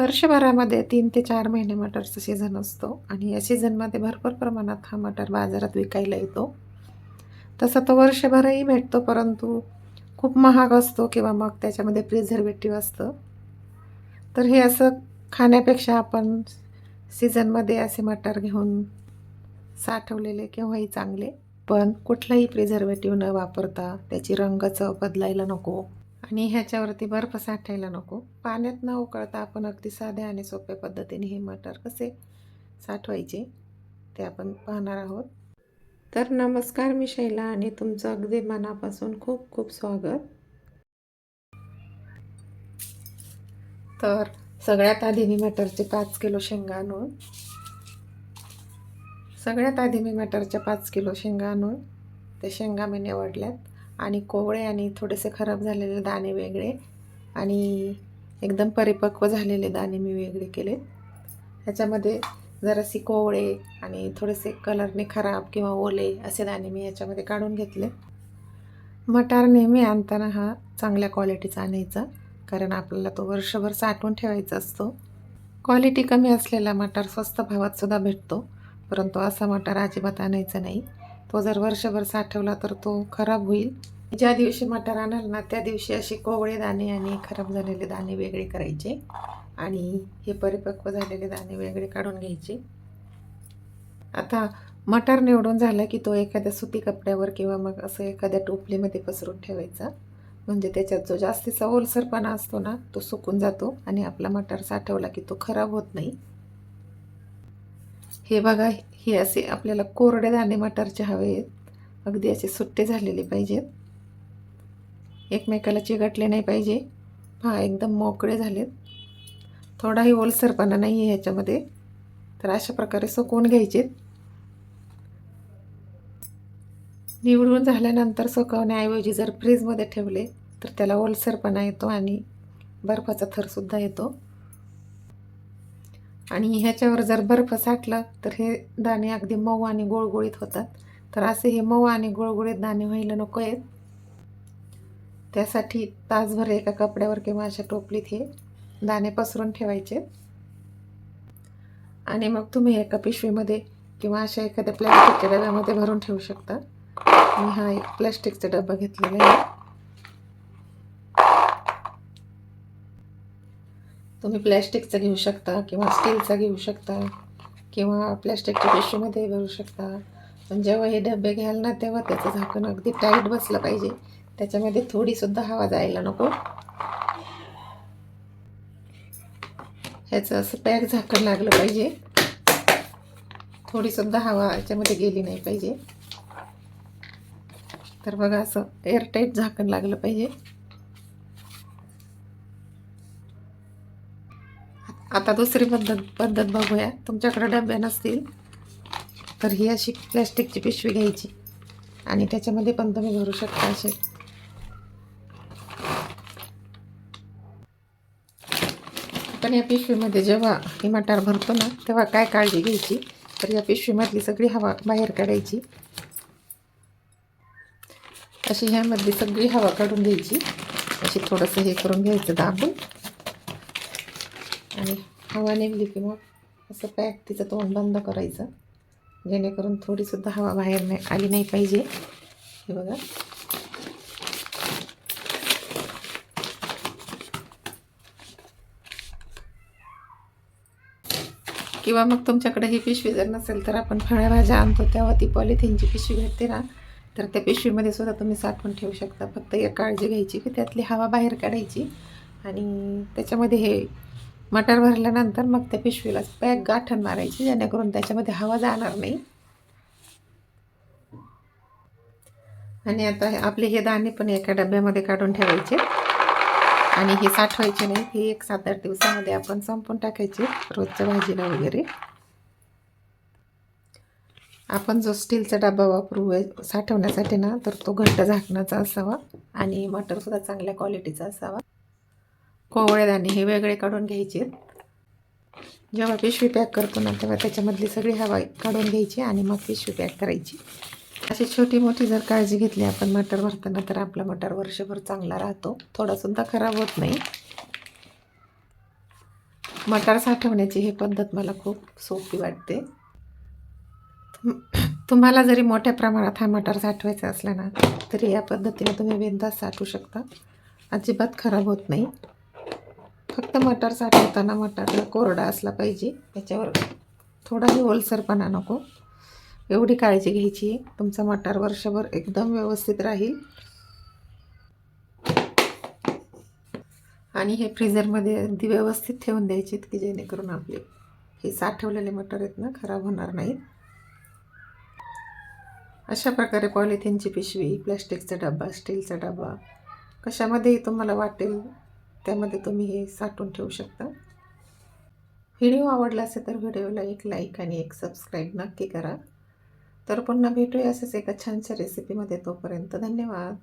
वर्षभरामध्ये तीन ते चार महिने मटरचा सीझन असतो. आणि या सीझनमध्ये भरपूर प्रमाणात हा मटर बाजारात विकायला येतो. तसा तो वर्षभरही भेटतो परंतु खूप महाग असतो किंवा मग त्याच्यामध्ये प्रिझर्वेटिव्ह असतं. तर हे असं खाण्यापेक्षा आपण सीझनमध्ये असे मटर घेऊन साठवलेले केव्हाही चांगले. पण कुठलाही प्रिझर्वेटिव्ह न वापरता त्याची रंगच बदलायला नको. आणि ह्याच्यावरती बर्फ साठायला नको. पाण्यात न उकळता आपण अगदी साध्या आणि सोप्या पद्धतीने हे मटर कसे साठवायचे ते आपण पाहणार आहोत. तर नमस्कार मी शैला आणि तुमचं अगदी मनापासून खूप खूप स्वागत. तर सगळ्यात आधी मी मटरचे पाच किलो शेंगा आणून सगळ्यात आधी मी मटरच्या पाच किलो शेंगा आणून त्या शेंगा मी निवडल्यात. आणि कोवळे आणि थोडेसे खराब झालेले दाणे वेगळे. आणि एकदम परिपक्व झालेले दाणे मी वेगळे केले. ह्याच्यामध्ये जराशी कोवळे आणि थोडेसे कलरने खराब किंवा ओले असे दाणे मी याच्यामध्ये काढून घेतले. मटार नेहमी आणताना हा चांगल्या क्वालिटीचा आणायचा कारण आपल्याला तो वर्षभर साठवून ठेवायचा असतो. क्वालिटी कमी असलेला मटार स्वस्त भावात सुद्धा भेटतो परंतु असा मटार अजिबात आणायचा नाही. तो जर वर्षभर साठवला तर तो खराब होईल. ज्या दिवशी मटार आणाल ना त्या दिवशी असे कोवळे दाणे आणि खराब झालेले दाणे वेगळे करायचे. आणि हे परिपक्व झालेले दाणे वेगळे काढून घ्यायचे. आता मटार निवडून झालं की तो एखाद्या सुती कपड्यावर किंवा मग असं एखाद्या टोपलीमध्ये पसरून ठेवायचा. म्हणजे त्याच्यात जो जास्तीचा ओलसरपणा असतो ना तो सुकून जातो आणि आपला मटार साठवला की तो खराब होत नाही. हे बघा हे असे आपल्याला कोरडे दाणे मटारचे हवे आहेत. अगदी असे सुट्टे झालेले पाहिजेत. एकमेकाला चिकटले नाही पाहिजे. हा एकदम मोकळे झालेत. थोडाही ओलसरपणा नाही आहे ह्याच्यामध्ये. तर अशा प्रकारे सुकवून घ्यायचेत. निवडून झाल्यानंतर सुकवण्याऐवजी जर फ्रीजमध्ये ठेवले तर त्याला ओलसरपणा येतो आणि बर्फाचा थरसुद्धा येतो. आणि ह्याच्यावर जर बर्फ साठला तर हे दाणे अगदी मऊ आणि गोळगोळीत होतात. तर असे हे मऊ आणि गोळगोळीत दाणे व्हायला नको आहेत. त्यासाठी तासभर एका कपड्यावर किंवा अशा टोपलीत हे दाणे पसरून ठेवायचे. आणि मग तुम्ही एका पिशवीमध्ये किंवा अशा एखाद्या प्लॅस्टिकच्या डब्यामध्ये भरून ठेवू शकता. मी हा एक प्लॅस्टिकचा डबा घेतलेला आहे. तुम्ही प्लॅस्टिकचा घेऊ शकता किंवा स्टीलचा घेऊ शकता किंवा प्लॅस्टिकच्या पिशवीमध्ये भरू शकता. पण जेव्हा हे डबे घ्याल ना तेव्हा त्याचं झाकण अगदी टाईट बसलं पाहिजे. त्याच्यामध्ये थोडीसुद्धा हवा जायला नको. ह्याचं असं पॅक झाकण लागलं पाहिजे. थोडीसुद्धा हवा याच्यामध्ये गेली नाही पाहिजे. तर बघा असं एअरटाईट झाकण लागलं पाहिजे. आता दुसरी पद्धत पद्धत बघूया. तुमच्याकडे डब्या नसतील तर ही अशी प्लॅस्टिकची पिशवी घ्यायची. आणि त्याच्यामध्ये पण तुम्ही भरू शकता असे. आपण या पिशवीमध्ये जेव्हा ही मटार भरतो ना तेव्हा काय काळजी घ्यायची? तर या पिशवीमधली सगळी हवा बाहेर काढायची. अशी ह्यामधली सगळी हवा काढून घ्यायची. अशी थोडंसं हे करून घ्यायचं दाबून. आणि हवा निघली की मग असं पॅक तिचं तोंड बंद करायचं. जेणेकरून थोडीसुद्धा हवा बाहेर नाही आली नाही पाहिजे. हे बघा. किंवा मग तुमच्याकडे ही पिशवी जर नसेल तर आपण फळभाज्या आणतो तेव्हा ती पॉलिथिनची पिशवी भेटते ना. तर त्या पिशवीमध्ये सुद्धा तुम्ही साठवून ठेवू शकता. फक्त एक काळजी घ्यायची की त्यातली हवा बाहेर काढायची. आणि त्याच्यामध्ये हे मटार भरल्यानंतर मग त्या पिशवीला पॅक गाठण मारायची जेणेकरून त्याच्यामध्ये हवा जाणार नाही. आणि आता हे आपले हे दाणे पण एका डब्यामध्ये काढून ठेवायचे. आणि हे साठवायचे नाही हे एक सात आठ दिवसामध्ये आपण संपून टाकायचे रोजच्या भाजीला वगैरे. आपण जो स्टीलचा डबा वापरू साठवण्यासाठी ना तर तो घट्ट झाकणाचा असावा आणि मटरसुद्धा चांगल्या क्वालिटीचा असावा. कोवळे दाणे हे वेगळे काढून घ्यायचे. जेव्हा पिशवी पॅक करतो ना तेव्हा त्याच्यामधली सगळी हवा काढून घ्यायची आणि मग पिशवी पॅक करायची. अशी छोटी मोठी जर काळजी घेतली आपण मटर भरताना तर आपला मटर वर्षभर चांगला राहतो. थोडासुद्धा खराब होत नाही. मटार साठवण्याची ही पद्धत मला खूप सोपी वाटते. तुम- तुम्हाला जरी मोठ्या प्रमाणात हा मटार साठवायचा असला ना तरी या पद्धतीने तुम्ही बिंदास साठवू शकता. अजिबात खराब होत नाही. फक्त मटार साठवताना मटार कोरडा असला पाहिजे त्याच्यावर थोडाही ओलसरपणा नको. एवढी काळजी घ्यायची. आहे तुमचा मटार वर्षभर एकदम व्यवस्थित राहील. आणि हे फ्रीझरमध्ये अगदी व्यवस्थित ठेवून द्यायचे की जेणेकरून आपले हे साठवलेले मटर आहेत ना खराब होणार नाहीत. अशा प्रकारे पॉलिथिनची पिशवी प्लॅस्टिकचा डबा स्टीलचा डबा कशामध्येही तुम्हाला वाटेल त्यामध्ये तुम्ही हे साठवून ठेवू शकता. व्हिडिओ आवडला असेल तर व्हिडिओला एक लाईक आणि एक सबस्क्राईब नक्की करा. तर पुन्हा भेटूया असंच एका छानशा रेसिपीमध्ये तोपर्यंत धन्यवाद.